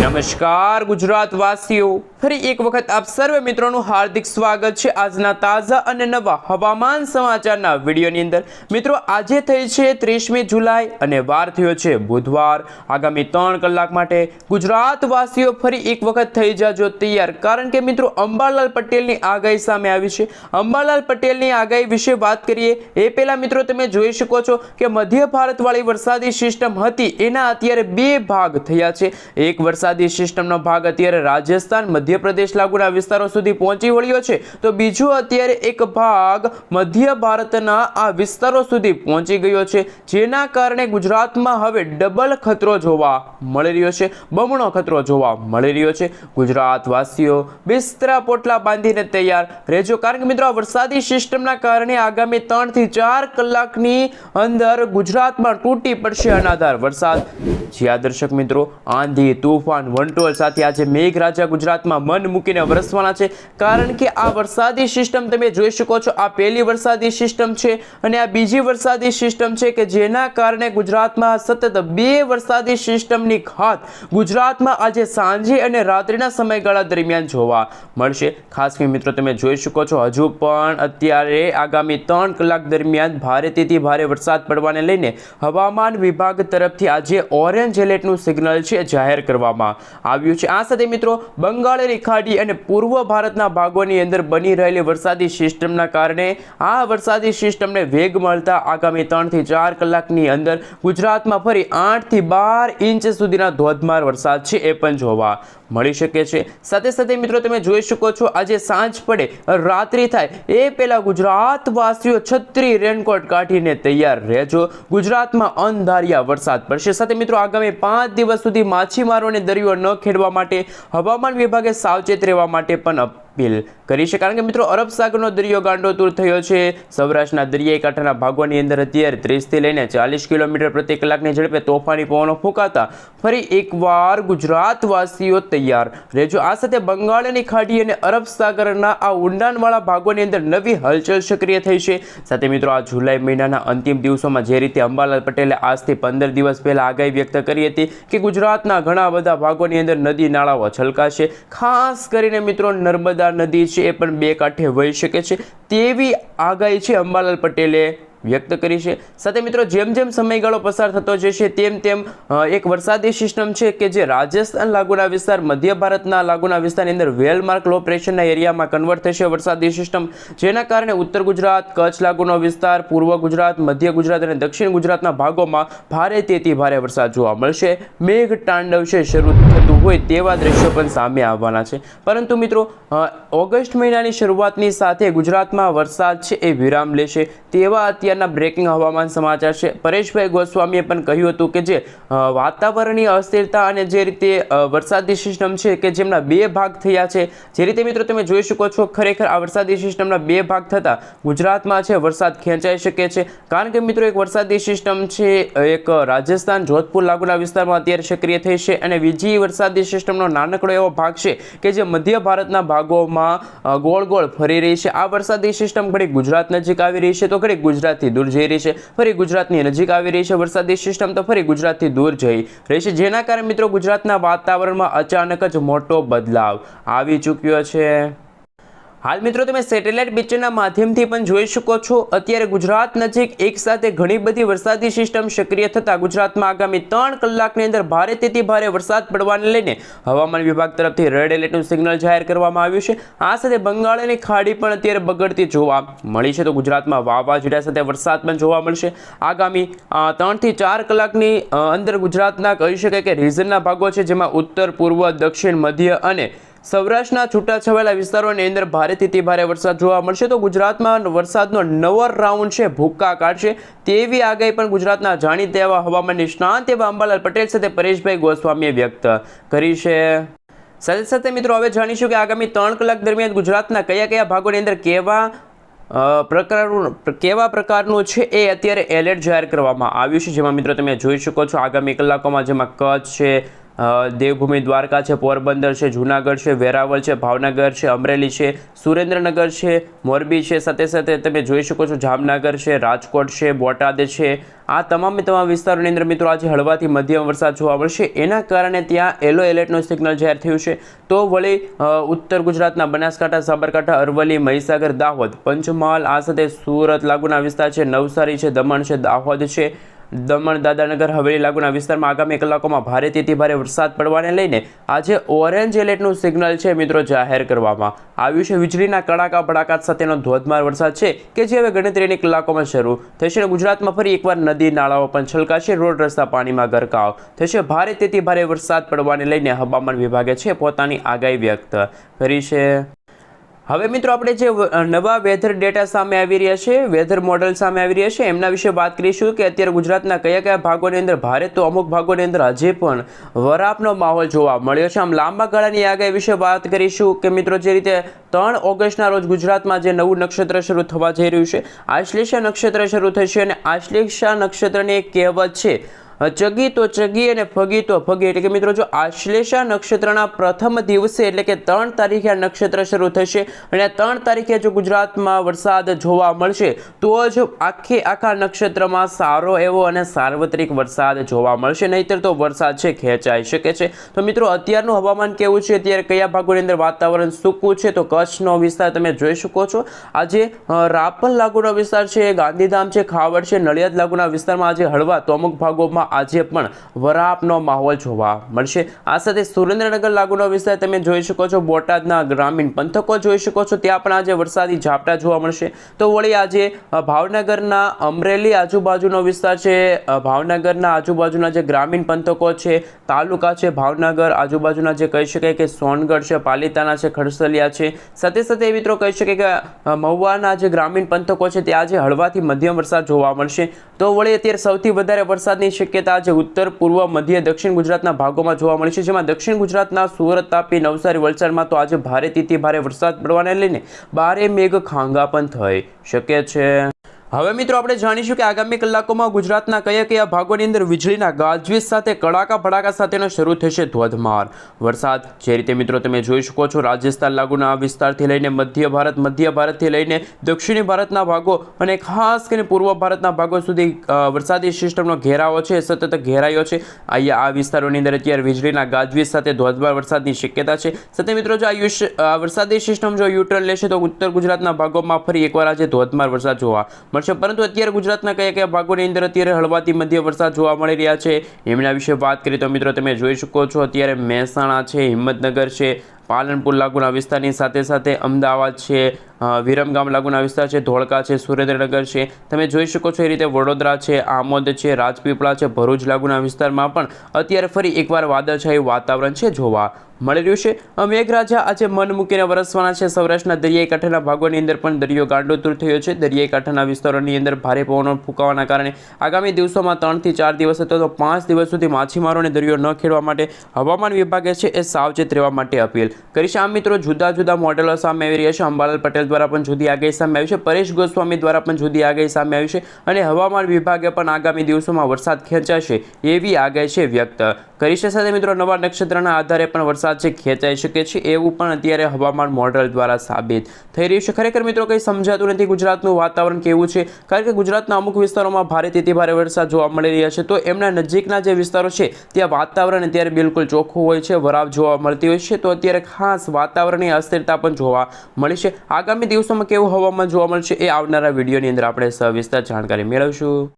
નમસ્કાર ગુજરાત વાસીઓ ફરી એક વખત આપ સર્વે મિત્રોનું હાર્દિક સ્વાગત છે. આજના તાજા અને નવા હવામાન સમાચારના વિડીયોની અંદર મિત્રો આજે થઈ છે ત્રીસમી જુલાઈ અને વાર થયો છે બુધવાર. આગામી ત્રણ કલાક માટે ગુજરાતવાસીઓ ફરી એક વખત થઈ જાજો તૈયાર. કારણ કે મિત્રો અંબાલાલ પટેલની આગાહી સામે આવી છે. અંબાલાલ પટેલની આગાહી વિશે વાત કરીએ, એ પહેલાં મિત્રો તમે જોઈ શકો છો કે મધ્ય ભારતવાળી વરસાદી સિસ્ટમ હતી. એના અત્યારે બે ભાગ થયા છે. એક વરસાદી સિસ્ટમનો ભાગ અત્યારે રાજસ્થાન મધ્યપ્રદેશ લાગુના વિસ્તારો સુધી પહોંચી વળ્યો છે. તો બીજો અત્યારે એક ભાગ મધ્ય ભારતના આ વિસ્તારો સુધી પહોંચી ગયો છે, જેના કારણે ગુજરાતમાં હવે ડબલ ખતરો જોવા મળી રહ્યો છે, બમણો ખતરો જોવા મળી રહ્યો છે. ગુજરાતવાસીઓ બિસ્તરા પોટલા બાંધીને તૈયાર રહેજો, કારણ કે મિત્રો વરસાદી સિસ્ટમના કારણે આગામી ત્રણથી ચાર કલાકની અંદર ગુજરાતમાં તૂટી પડશે અનાધાર વરસાદ. જ્યાં દર્શક મિત્રો આંધી, તુફાન, વંટોળ સાથે આજે મેઘરાજા ગુજરાતમાં મન મૂકીને વરસવાના છે. કારણ કે આ વરસાદી સિસ્ટમ તમે જોઈ શકો છો, આ પહેલી વરસાદી સિસ્ટમ છે અને આ બીજી વરસાદી સિસ્ટમ છે કે જેના કારણે ગુજરાતમાં સતત બે વરસાદી સિસ્ટમની ખાત ગુજરાતમાં આજે સાંજે અને રાત્રિના સમયગાળા દરમિયાન જોવા મળશે. ખાસ કરીને મિત્રો તમે જોઈ શકો છો, હજુ પણ અત્યારે આગામી ત્રણ કલાક દરમિયાન ભારેથી ભારે વરસાદ પડવાને લઈને હવામાન વિભાગ તરફથી આજે ઓરેન્જ એલર્ટનું સિગ્નલ છે જાહેર કરવામાં આવ્યું છે. આ સાથે મિત્રો બંગાળની ખાડી અને પૂર્વ ભારતના ભાગોની અંદર બની રહેલી વરસાદી સિસ્ટમના કારણે આ વરસાદી સિસ્ટમને વેગ મળતા આગામી ત્રણથી ચાર કલાકની અંદર ગુજરાતમાં ફરી આઠથી બાર ઇંચ સુધીના ધોધમાર વરસાદ છે એ પણ જોવા મળી શકે છે. સાથે સાથે મિત્રો તમે જોઈ શકો છો, આજે સાંજ પડે, રાત્રિ થાય, એ પહેલાં ગુજરાતવાસીઓ છત્રી રેનકોટ કાઢીને તૈયાર રહેજો. ગુજરાતમાં અંધારિયા વરસાદ પડશે. સાથે મિત્રો આગામી પાંચ દિવસ સુધી માછીમારોને દરિયો ન ખેડવા માટે હવામાન વિભાગે સાવચેત રહેવા માટે પણ અપીલ કરી છે. કારણ કે મિત્રો, અરબ સાગરનો દરિયો ગાંડોતુર થયો છે. સૌરાષ્ટ્રના દરિયાઈ કાંઠાના ભાગોની અંદર અત્યારે ત્રીસથી લઈને ચાલીસ કિલોમીટર પ્રતિ કલાકની ઝડપે તોફાની પવનો ફૂંકાતા ફરી એકવાર ગુજરાતવાસીઓ તૈયાર રહેજો. આ સાથે બંગાળની ખાડી અને અરબ સાગરના આ ઊંડાણવાળા ભાગોની અંદર નવી હલચલ સક્રિય થઈ છે. સાથે મિત્રો, આ જુલાઈ મહિનાના અંતિમ દિવસોમાં જે રીતે અંબાલાલ પટેલે આજથી પંદર દિવસ પહેલાં આગાહી વ્યક્ત કરી હતી કે ગુજરાતના ઘણા બધા ભાગોની અંદર નદી નાળાઓ છલકાશે. ખાસ કરીને મિત્રો, નર્મદા નદી છે એ પણ બે કાંઠે વહી શકે છે. તેવી આગાહી છે અંબાલાલ પટેલે વ્યક્ત કરી છે. સાથે મિત્રો, જેમ જેમ સમયગાળો પસાર થતો જશે તેમ તેમ એક વરસાદી સિસ્ટમ છે કે જે રાજસ્થાન લાગુના વિસ્તાર, મધ્ય ભારતના લાગુના વિસ્તારની અંદર વેલમાર્ક લો પ્રેશરના એરિયામાં કન્વર્ટ થશે વરસાદી સિસ્ટમ. જેના કારણે ઉત્તર ગુજરાત, કચ્છ લાગુનો વિસ્તાર, પૂર્વ ગુજરાત, મધ્ય ગુજરાત અને દક્ષિણ ગુજરાતના ભાગોમાં ભારે તેથી ભારે વરસાદ જોવા મળશે. મેઘ તાંડવ છે, શરૂ થતું હોય તેવા દ્રશ્યો પણ સામે આવવાના છે. પરંતુ મિત્રો ઓગસ્ટ મહિનાની શરૂઆતની સાથે ગુજરાતમાં વરસાદ છે એ વિરામ લેશે. તેવા અત્યારના બ્રેકિંગ હવામાન સમાચાર છે. પરેશભાઈ ગોસ્વામીએ પણ કહ્યું હતું કે જે વાતાવરણીય અસ્થિરતા અને જે રીતે વરસાદી સિસ્ટમ છે કે જેમના બે ભાગ થયા છે, જે રીતે મિત્રો તમે જોઈ શકો છો, ખરેખર આ વરસાદી સિસ્ટમના બે ભાગ થતાં ગુજરાતમાં છે, વરસાદ ખેંચાઈ શકે છે. કારણ કે મિત્રો એક વરસાદી સિસ્ટમ છે, એક રાજસ્થાન, જોધપુર લાગુના વિસ્તારમાં અત્યારે સક્રિય થઈ છે અને બીજી વરસાદી સિસ્ટમનો નાનકડો એવો ભાગ છે કે જે મધ્ય ભારતના ભાગોમાં ગોળ ગોળ ફરી રહી છે. આ વરસાદી સિસ્ટમ ઘડી ગુજરાત નજીક આવી રહી છે. તો ઘડી ગુજરાતથી દૂર જઈ રહી છે. ફરી ગુજરાતની નજીક આવી રહી છે. વરસાદી સિસ્ટમ તો ફરી ગુજરાતથી દૂર જઈ રહી છે. જેના કારણે મિત્રો ગુજરાતના વાતાવરણમાં અચાનક જ મોટો બદલાવ આવી ચૂક્યો છે. હાલ મિત્રો તમે સેટેલાઇટ પિક્ચરના માધ્યમથી પણ જોઈ શકો છો. અત્યારે ગુજરાત નજીક એક સાથે ઘણી બધી વરસાદી સિસ્ટમ સક્રિય થતાં ગુજરાતમાં આગામી ત્રણ કલાકની અંદર ભારે તેથી ભારે વરસાદ પડવાને લઈને હવામાન વિભાગ તરફથી રેડ એલર્ટનું સિગ્નલ જાહેર કરવામાં આવ્યું છે. આ સાથે બંગાળની ખાડી પણ અત્યારે બગડતી જોવા મળી છે. તો ગુજરાતમાં વાવાઝોડા સાથે વરસાદ પણ જોવા મળશે. આગામી ત્રણથી ચાર કલાકની અંદર ગુજરાતના કહી શકાય કે રિઝનના ભાગો છે, જેમાં ઉત્તર, પૂર્વ, દક્ષિણ, મધ્ય અને સૌરાષ્ટ્રના છૂટાછવાયેલા વિસ્તારોની અંદર ભારેથી ભારે વરસાદ જોવા મળશે. તો ગુજરાતમાં વરસાદનો નવો રાઉન્ડ છે ભૂક્કા કાઢશે તેવી આગાહી પણ ગુજરાતના જાણીતા એવા હવામાન નિષ્ણાંત એવા અંબાલાલ પટેલ સાથે પરેશભાઈ ગોસ્વામીએ વ્યક્ત કરી છે. સાથે સાથે મિત્રો, હવે જાણીશું કે આગામી ત્રણ કલાક દરમિયાન ગુજરાતના કયા કયા ભાગોની અંદર કેવા પ્રકારનું કેવા પ્રકારનું છે એ અત્યારે એલર્ટ જાહેર કરવામાં આવ્યું છે. જેમાં મિત્રો તમે જોઈ શકો છો, આગામી કલાકોમાં જેમાં કચ્છ છે દેવભૂમિ દ્વારકા છે, પોરબંદર છે, જૂનાગઢ છે, વેરાવળ છે, ભાવનગર છે, અમરેલી છે, સુરેન્દ્રનગર છે, મોરબી છે, સાથે સાથે તમે જોઈ શકો છો જામનગર છે, રાજકોટ છે, બોટાદ છે. આ તમામે તમામ વિસ્તારોની અંદર મિત્રો આજે હળવાથી મધ્યમ વરસાદ જોવા મળશે. એના કારણે ત્યાં યલો એલર્ટનું સિગ્નલ જાહેર થયું છે. તો વળી ઉત્તર ગુજરાતના બનાસકાંઠા, સાબરકાંઠા, અરવલ્લી, મહીસાગર, દાહોદ, પંચમહાલ, આ સાથે સુરત લાગુના વિસ્તાર છે, નવસારી છે, દમણ છે, દાહોદ છે. દમણ દાદાનગર હવેલી લાગુના વિસ્તારમાં આગામી કલાકોમાં ભારેથી અતિ ભારે વરસાદ પડવાને લઈને આજે ઓરેન્જ એલર્ટનું સિગ્નલ છે મિત્રો જાહેર કરવામાં. આવ્યું છે વીજળીના કડાકા ભડાકા સાથેનો ધોધમાર વરસાદ છે કે જે હવે ગણતરીની કલાકોમાં શરૂ થશે. અને ગુજરાતમાં ફરી એકવાર નદી નાળાઓ પણ છલકાશે. રોડ રસ્તા પાણીમાં ગરકાવ થશે. ભારે તેથી ભારે વરસાદ પડવાને લઈને હવામાન વિભાગે છે પોતાની આગાહી વ્યક્ત કરી છે. હવે મિત્રો આપણે જે નવા વેધર ડેટા સામે આવી રહ્યા છે, વેધર મોડલ સામે આવી રહ્યા છે, એમના વિશે વાત કરીશું કે અત્યારે ગુજરાતના કયા કયા ભાગોની અંદર ભારે તો અમુક ભાગોની અંદર હજી પણ વરાપનો માહોલ જોવા મળ્યો છે. આમ લાંબા ગાળાની આગાહી વિશે વાત કરીશું કે મિત્રો જે રીતે ત્રણ ઓગસ્ટના રોજ ગુજરાતમાં જે નવું નક્ષત્ર શરૂ થવા જઈ રહ્યું છે આશ્લેષા નક્ષત્ર શરૂ થશે અને આશ્લેષા નક્ષત્રની એક કહેવત છે ચગી તો ચગી અને ફગી તો ફગી. એટલે કે મિત્રો જો આશ્લેષા નક્ષત્રના પ્રથમ દિવસે એટલે કે ત્રણ તારીખે આ નક્ષત્ર શરૂ થશે અને ત્રણ તારીખે જો ગુજરાતમાં વરસાદ જોવા મળશે, તો જ આખે આખા નક્ષત્રમાં સારો એવો અને સાર્વત્રિક વરસાદ જોવા મળશે. નહીતર તો વરસાદ છે, ખેંચાઈ શકે છે. તો મિત્રો, અત્યારનું હવામાન કેવું છે? અત્યારે કયા ભાગોની અંદર વાતાવરણ સૂકું છે? તો કચ્છનો વિસ્તાર તમે જોઈ શકો છો. આજે રાપર લાગુનો વિસ્તાર છે, ગાંધીધામ છે, ખાવડ છે, નડિયાદ લાગુના વિસ્તારમાં આજે હળવા, તો અમુક ભાગોમાં આજે પણ વરાપનો માહોલ જોવા મળશે. આ સાથે સુરેન્દ્રનગર લાગુનો વિસ્તાર તમે જોઈ શકો છો. બોટાદના ગ્રામીણ પંથકો જોઈ શકો છો. ત્યાં પણ આજે વરસાદી ઝાપટા જોવા મળશે. તો વળી આજે ભાવનગરના અમરેલી આજુબાજુનો વિસ્તાર છે. ભાવનગરના આજુબાજુના જે ગ્રામીણ પંથકો છે, તાલુકા છે, ભાવનગર, આજુબાજુના જે કહી શકાય કે સોનગઢ છે પાલિતાના છે, ખડસલિયા છે. સાથે સાથે મિત્રો કહી શકાય કે મહુવાના જે ગ્રામીણ પંથકો છે, ત્યાં આજે હળવાથી મધ્યમ વરસાદ જોવા મળશે. તો વળી અત્યારે સૌથી વધારે વરસાદની શક્યતા આજે ઉત્તર, પૂર્વ, મધ્ય, દક્ષિણ ગુજરાતના ભાગોમાં જોવા મળશે જેમાં દક્ષિણ ગુજરાતના સુરત, તાપી, નવસારી, વલસાડમાં તો આજે ભારેથી ભારે વરસાદ પડવાને લઈને બારે મેઘ ખાંગા પણ થઈ શકે છે. હવે મિત્રો આપણે જાણીશું કે આગામી કલાકોમાં ગુજરાતના કયા કયા ભાગોની અંદર વીજળીના ગાજવીજ સાથે, કડાકા ભડાકા સાથેનો શરૂ થશે ધોધમાર. વરસાદ, જે રીતે મિત્રો તમે જોઈ શકો છો, રાજસ્થાન લાગુના આ વિસ્તારથી લઈને મધ્ય ભારત, મધ્ય ભારતથી લઈને દક્ષિણી ભારતના ભાગો અને ખાસ કરીને પૂર્વ ભારતના ભાગો સુધી વરસાદી સિસ્ટમનો ઘેરાવો છે, સતત ઘેરાયો છે. અહીંયા આ વિસ્તારોની અંદર અત્યારે વીજળીના ગાજવીજ સાથે ધોધમાર વરસાદની શક્યતા છે. સાથે મિત્રો જો આ વરસાદી સિસ્ટમ જો યુટર્ન લેશે તો ઉત્તર ગુજરાતના ભાગોમાં ફરી એકવાર આજે ધોધમાર વરસાદ જોવા મળશે, પરંતુ અત્યારે ગુજરાતના કયા કયા ભાગોની અંદર અત્યારે હળવાથી મધ્ય વરસાદ જોવા મળી રહ્યા છે, એમના વિશે વાત કરીએ તો મિત્રો તમે જોઈ શકો છો, અત્યારે મહેસાણા છે, હિંમતનગર છે, પાલનપુર લાગુના વિસ્તારની સાથે સાથે અમદાવાદ છે વિરમગામ લાગુના વિસ્તાર છે, ધોળકા છે, સુરેન્દ્રનગર છે. તમે જોઈ શકો છો એ રીતે વડોદરા છે, આમોદ છે, રાજપીપળા છે, ભરૂચ લાગુના વિસ્તારમાં પણ અત્યારે ફરી એકવાર વાદળછાયું વાતાવરણ છે જોવા મળી રહ્યું છે. મેઘરાજા આજે મન મૂકીને વરસવાના છે. સૌરાષ્ટ્રના દરિયાઈ કાંઠાના ભાગોની અંદર પણ દરિયો ગાંડોતુર થયો છે. દરિયાઈ કાંઠાના વિસ્તારોની અંદર ભારે પવનો ફૂંકાવાના કારણે આગામી દિવસોમાં ત્રણથી ચાર દિવસ અથવા તો પાંચ દિવસ સુધી માછીમારોને દરિયો ન ખેડવા માટે હવામાન વિભાગે છે એ સાવચેત રહેવા માટે અપીલ કરી છે. આમ મિત્રો, જુદા જુદા મોડેલો સામે આવી રહ્યા છે. અંબાલાલ પટેલ દ્વારા પણ જુદી આગાહી સામે આવી છે. પરેશ ગોસ્વામી દ્વારા પણ જુદી આગાહી સામે આવી છે અને હવામાન વિભાગે પણ આગામી દિવસોમાં વરસાદ ખેંચાશે એવી આગાહી છે વ્યક્ત કરી છે. સાથે મિત્રો, નવા નક્ષત્રના આધારે પણ વરસાદ ખેંચાઈ શકે છે એવું પણ અત્યારે હવામાન મોડેલ દ્વારા સાબિત થઈ રહ્યું છે. ખરેખર મિત્રો કંઈ સમજાતું નથી ગુજરાતનું વાતાવરણ કેવું છે? કારણ કે ગુજરાતના અમુક વિસ્તારોમાં ભારેથી ભારે વરસાદ જોવા મળી રહ્યા છે. તો એમના નજીકના જે વિસ્તારો છે, ત્યાં વાતાવરણ અત્યારે બિલકુલ ચોખ્ખું હોય છે વરાપ જોવા મળતી હોય છે. તો અત્યારે ખાસ વાતાવરણની અસ્થિરતા પણ જોવા મળી છે. આગામી દિવસોમાં કેવું હવામાન જોવા મળશે એ આવનારા વિડીયોની અંદર આપણે સવિસ્તાર જાણકારી મેળવશું.